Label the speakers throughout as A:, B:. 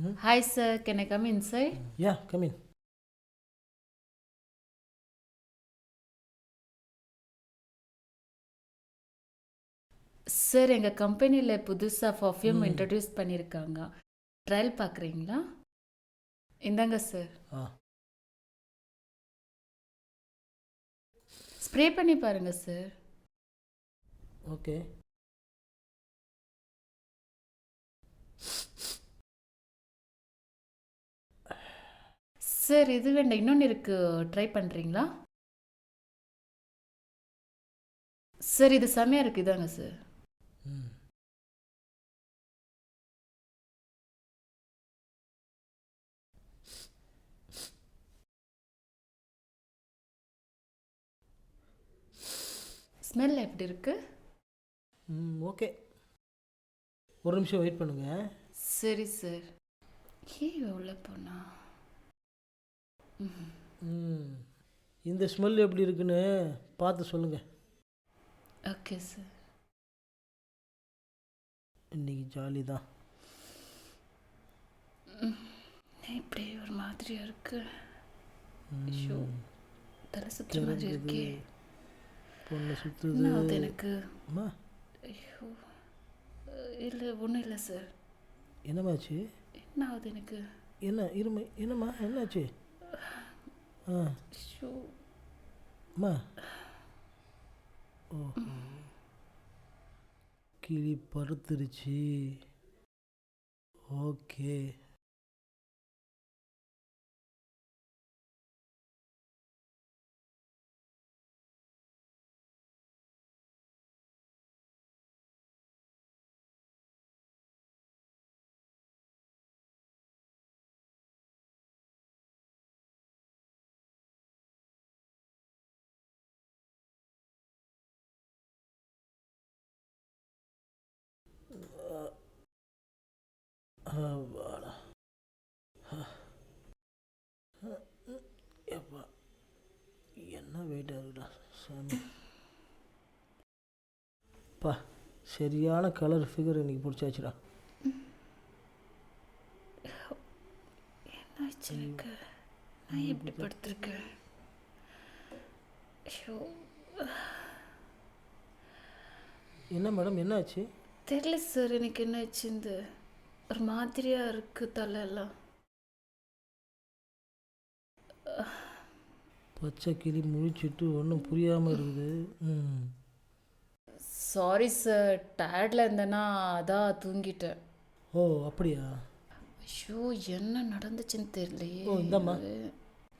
A: Hi, sir. Can I come inside?
B: Yeah come in
A: sir எங்கள் கம்பெனியில் புதுசாக perfume introduce பண்ணியிருக்காங்க ட்ரையல் பார்க்குறீங்களா இந்தாங்க சார் ஸ்ப்ரே பண்ணி பாருங்க சார்
B: ஓகே
A: சார் இது வேண்டாம் இன்னொன்று இருக்கு. ட்ரை பண்ணுறீங்களா சார் இது செமையாக இருக்குது இதாங்க சார்
B: ம்
A: ஸ்மெல் எப்படி இருக்கு?
B: ம் ஓகே. ஒரு நிமிஷம் வெயிட் பண்ணுங்க.
A: சரி சார் ஏன் எவ்வளோ போனா?
B: இந்த ஸ்மெல் எப்படி இருக்குன்னு பார்த்து சொல்லுங்கள்
A: ஓகே சார்
B: இன்னைக்கு ஜாலி தான்.
A: இப்படி ஒரு மாதிரியா இருக்கு. ஐயோ தலை சுற்றுற மாதிரி இருக்கே.
B: பொண்ணு சுற்றுது
A: ஆகுது எனக்கு? ஐயோ. இல்லை ஒன்றும் இல்லை சார்
B: என்னம்மாச்சு
A: என்ன ஆகுது எனக்கு?
B: என்ன இருமை என்னம்மா? என்னாச்சு? அம்மா ஓ கிளி பருத்துருச்சு ஓகே எப்பா என்ன வெயிட்டாக இருக்குடா சாமி. பா சரியான கலர் ஃபிகர் இன்னைக்கு பிடிச்சாச்சுடா.
A: என்னாச்சு எனக்கு? நான் எப்படி படுத்திருக்கேன்? ஐயோ.
B: என்ன மேடம் என்னாச்சு?
A: தெரியல சார் எனக்கு என்னாச்சு இந்த ஒரு மாதிரியா இருக்கு தலையெல்லாம்.
B: பச்சை கிளி முழிச்சிட்டு ஒன்றும் புரியாமல் இருக்குது. ம்.
A: சாரி சார் டயர்டில் இருந்தேன்னா அதான் தூங்கிட்டேன்.
B: ஓ அப்படியா?
A: ஐயோ என்ன நடந்துச்சுன்னு தெரியலையே.
B: ஓ, இந்தாம்மா.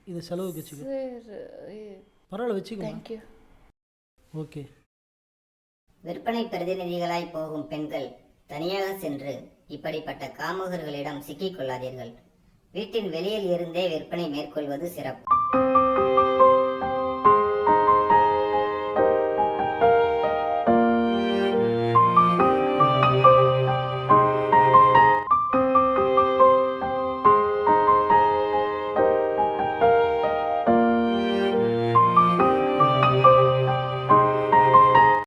B: இதை செலவுக்கு வச்சுக்க.
A: சார்
B: பரவாயில்ல வச்சுக்கோமா
A: தேங்க்யூ
B: ஓகே.
C: விற்பனை பிரதிநிதிகளாய் போகும் பெண்கள் தனியாக சென்று இப்படிப்பட்ட காமுகர்களிடம் சிக்கிக் கொள்ளாதீர்கள். வீட்டின் வெளியில் இருந்தே விற்பனை மேற்கொள்வது சிறப்பு.